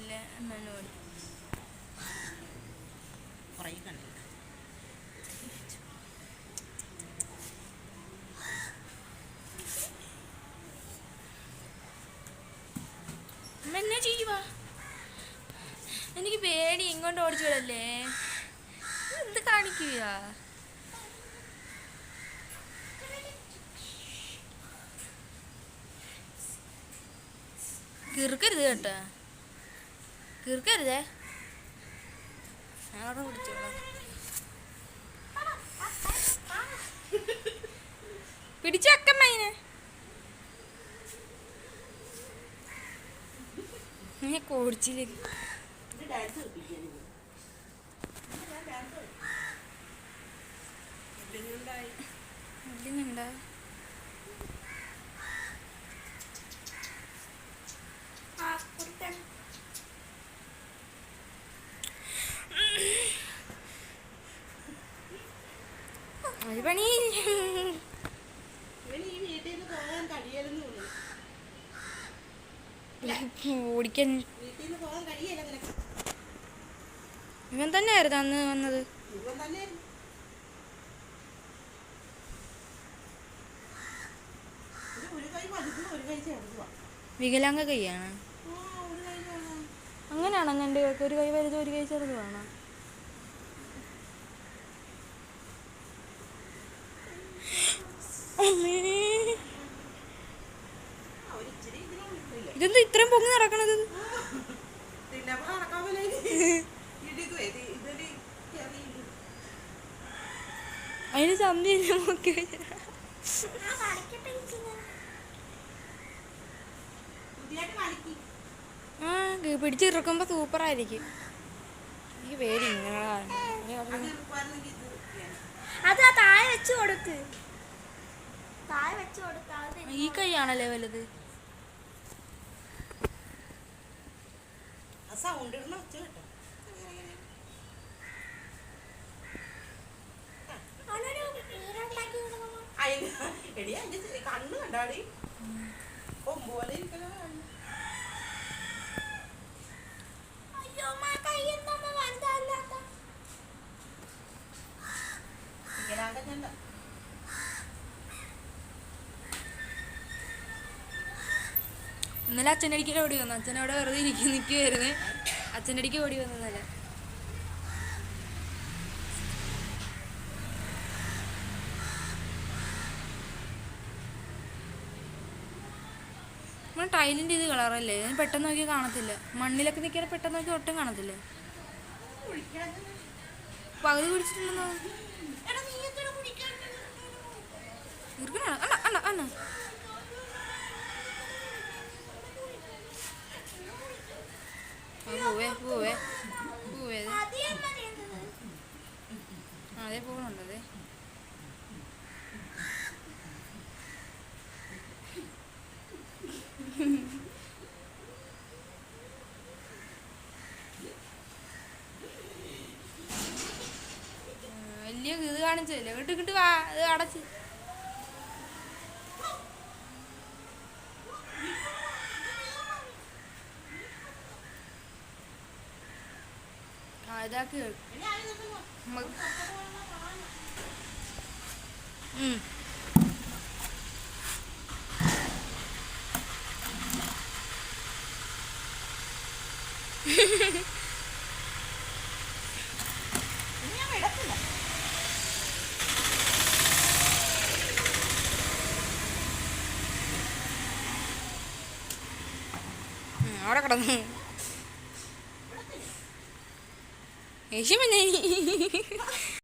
എന്നോട് പുറകെ കണ്ടില്ല അമ്മ എന്നാ ചെയ്യുവാ? എനിക്ക് പേടി ഇങ്ങോട്ട് ഓടിച്ചു വിടല്ലേ എന്ത് കാണിക്കുക കിറുക്കരുത് കേട്ടോ. കിറുക്കരുതേ ഞാൻ അവിടെ പിടിച്ചോളാം. പിടിച്ചക്കമ്മ അതിനെ ഞാൻ കോടിച്ചിലേക്ക് ഇത് തോന്നുന്നു. ഓടിക്കാൻ. ഇവൻ തന്നെയായിരുന്നു അന്ന് വന്നത്. വികലാംഗ കൈയാണ്. അങ്ങനെയാണോ എന്റെ ഒരു കൈ വലുത് ഒരു കൈ ചെറുതുമാണോ അമ്മേ ആ ഒരു ഇച്ചിരി ഇതിനുള്ളില്ല ഇതെന്താ ഇത്രയും പൊങ്ങി നടക്കണത്? അതിന് സമയം നോക്കി ആ പിടിച്ചിറക്കുമ്പോ സൂപ്പറായിരിക്കും എനിക്ക് പേടി അത്. താഴെ വെച്ച് കൊടുക്ക്. താഴെ വെച്ച് കൊടുക്ക ഈ കൈയാണല്ലേ വലുത്? സൗണ്ട് ഇടുന്ന ഒച്ച കേട്ടോ. അയിന് എടി അതിന്റെ കണ്ണ് കണ്ടാടി. കൊമ്പ് പോലെ ഇരിക്കണ ഇന്നലെ അച്ഛനടിക്ക് ഓടി വന്നു. അച്ഛൻ അവിടെ വെറുതെ ഇരിക്കും നിൽക്കുമായിരുന്നു അച്ഛനടിക്ക് ഓടി വന്നതല്ലേ നമ്മൾ ടൈലിന്റെ ഇത് കളറല്ലേ? ഞാൻ പെട്ടെന്ന് നോക്കി കാണത്തില്ല. മണ്ണിലൊക്കെ നിൽക്കാൻ പെട്ടെന്ന് നോക്കി ഒട്ടും കാണത്തില്ല. പകുതി പിടിച്ചിട്ടുണ്ടെന്നോ എടാ നീ എന്തിനാ കുളിക്കാതെ? ഇരിക്കണോ അണ്ണ അണ്ണ അണ്ണ. ആ, അതേ പോകുന്നുണ്ട് വലിയ ഇത് കാണിച്ചല്ലേ ഇങ്ങോട്ട് ഇങ്ങോട്ട് വാ ഇത് അടച്ച്. ഇതാക്കി അവിടെ എടി 哎什么呢？